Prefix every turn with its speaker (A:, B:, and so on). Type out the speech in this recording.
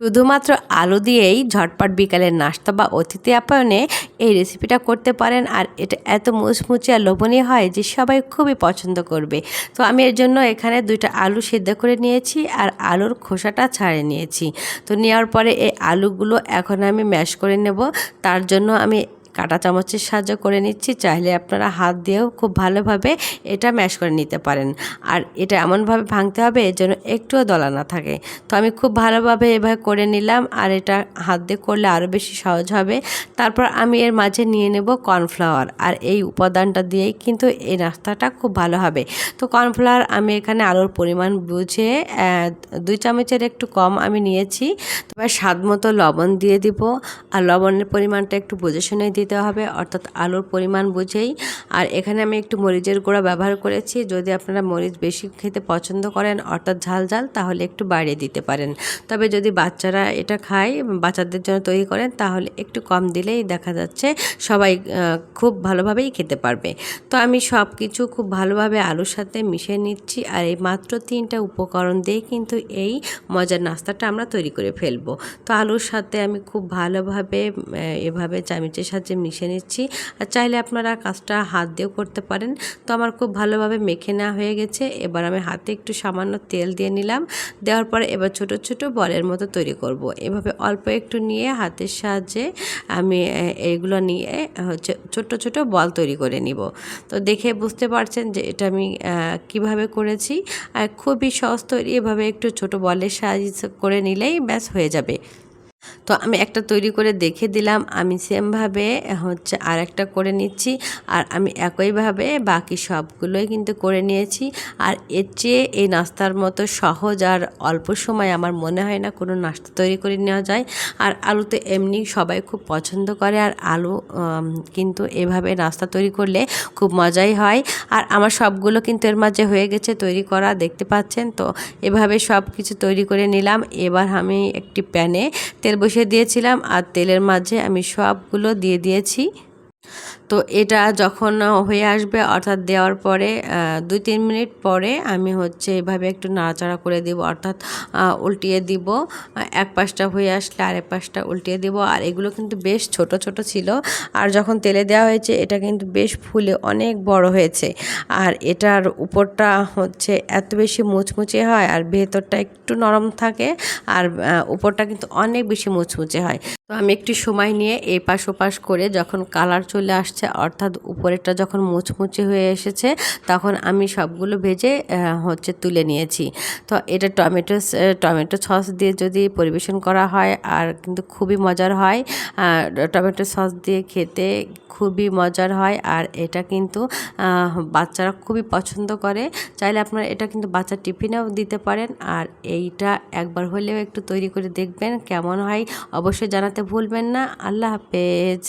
A: শুধুমাত্র আলু দিয়েই ঝটপট বিকালের নাস্তা বা অতিথি আপ্যায়নে এই রেসিপিটা করতে পারেন। আর এটা এত মুচমুচে আর লোভনীয় হয় যে সবাই খুবই পছন্দ করবে। তো আমি এর জন্য এখানে দুইটা আলু সিদ্ধ করে নিয়েছি আর আলুর খোসাটা ছাড়ে নিয়েছি। তো নেওয়ার পরে এই আলুগুলো এখন আমি ম্যাশ করে নেব। তার জন্য আমি কাঁটা চামচের সাহায্য করে নিচ্ছি, চাইলে আপনারা হাত দিয়েও খুব ভালোভাবে এটা ম্যাশ করে নিতে পারেন। আর এটা এমনভাবে ভাঙতে হবে জন্য একটুও দলা না থাকে। তো আমি খুব ভালোভাবে এভাবে করে নিলাম আর এটা হাত দিয়ে করলে আরও বেশি সহজ হবে। তারপর আমি এর মাঝে নিয়ে নেব কর্নফ্লাওয়ার আর এই উপাদানটা দিয়েই কিন্তু এই নাস্তাটা খুব ভালো হবে। তো কর্নফ্লাওয়ার আমি এখানে আলুর পরিমাণ বুঝে দুই চামচের একটু কম আমি নিয়েছি। তবে স্বাদ মতো লবণ দিয়ে দিব। আর লবণের পরিমাণটা একটু বুঝে শুনে দিয়ে দিতে হবে, অর্থাৎ আলুর পরিমাণ বুঝেই। আর এখানে আমি একটু মরিচের গুঁড়া ব্যবহার করেছি। যদি আপনারা মরিচ বেশি খেতে পছন্দ করেন, অর্থাৎ ঝাল ঝাল, তাহলে একটু বাড়িয়ে দিতে পারেন। তবে যদি বাচ্চারা এটা খায়, বাচ্চাদের জন্য তৈরি করেন, তাহলে একটু কম দিলেই দেখা যাচ্ছে সবাই খুব ভালোভাবেই খেতে পারবে। তো আমি সব কিছু খুব ভালোভাবে আলুর সাথে মিশিয়ে নিচ্ছি। আর এই মাত্র তিনটা উপকরণ দিয়ে কিন্তু এই মজার নাস্তাটা আমরা তৈরি করে ফেলব। তো আলুর সাথে আমি খুব ভালোভাবে এভাবে চামিচের সাথে সাহায্যে মিশে নিচ্ছি। আর চাইলে আপনারা কাজটা হাত দিয়েও করতে পারেন। তো আমার খুব ভালোভাবে মেখে নেওয়া হয়ে গেছে। এবার আমি হাতে একটু সামান্য তেল দিয়ে নিলাম। দেওয়ার পরে এবার ছোট ছোট বলের মতো তৈরি করব। এভাবে অল্প একটু নিয়ে হাতের সাহায্যে আমি এইগুলো নিয়ে হচ্ছে ছোট ছোট বল তৈরি করে নিব। তো দেখে বুঝতে পারছেন যে এটা আমি কীভাবে করেছি। আর খুবই সহজ তৈরি। এভাবে একটু ছোট বলের সাহায্য করে নিলেই ব্যাস হয়ে যাবে। তো আমি একটা তৈরি করে দেখে দিলাম। আমি সেমভাবে হচ্ছে আর একটা করে নিচ্ছি আর আমি একইভাবে বাকি সবগুলোই কিন্তু করে নিয়েছি। আর এর চেয়ে এই নাস্তার মতো সহজ আর অল্প সময় আমার মনে হয় না কোনো নাস্তা তৈরি করে নেওয়া যায়। আর আলুতে এমনি সবাই খুব পছন্দ করে আর আলু কিন্তু এভাবে নাস্তা তৈরি করলে খুব মজাই হয়। আর আমার সবগুলো কিন্তু এর মাঝে হয়ে গেছে তৈরি করা, দেখতে পাচ্ছেন তো? এভাবে সব কিছু তৈরি করে নিলাম। এবার আমি একটি প্যানে তেল বসিয়ে দিয়েছিলাম আর তেলের মাঝে আমি সবগুলো দিয়ে দিয়েছি। তো এটা যখন হয়ে আসবে, অর্থাৎ দেওয়ার পরে দুই তিন মিনিট পরে আমি হচ্ছে এভাবে একটু নাড়াচাড়া করে দিব, অর্থাৎ উল্টিয়ে দিব। এক পাশটা হয়ে আসলে আরেক পাশটা উল্টিয়ে দিব। আর এগুলো কিন্তু বেশ ছোট ছোট ছিল। আর যখন তেলে দেওয়া হয়েছে, এটা কিন্তু বেশ ফুলে অনেক বড় হয়েছে। আর এটার উপরটা হচ্ছে এত বেশি মুচমুচে হয়, আর ভেতরটা একটু নরম থাকে, আর উপরটা কিন্তু অনেক বেশি মুচমুচে হয়। তো আমি একটু সময় নিয়ে এই পাশ ওপাশ করে যখন কালার চলে আসছে অর্থাৎ উপরেরটা যখন মুচমুচে হয়ে এসেছে, তখন আমি সবগুলো ভেজে হচ্ছে তুলে নিয়েছি। তো এটা টমেটো টমেটো সস দিয়ে যদি পরিবেশন করা হয় আর কিন্তু খুবই মজার হয় টমেটো সস দিয়ে খেতে খুবই মজার হয়, আর এটা কিন্তু বাচ্চারা খুবই পছন্দ করে। চাইলে আপনারা এটা কিন্তু বাচ্চার টিফিনেও দিতে পারেন, আর এইটা একবার হলেও একটু তৈরি করে দেখবেন কেমন হয়। অবশ্যই জানাতে ভুলবেন না। আল্লাহ হাফেজ।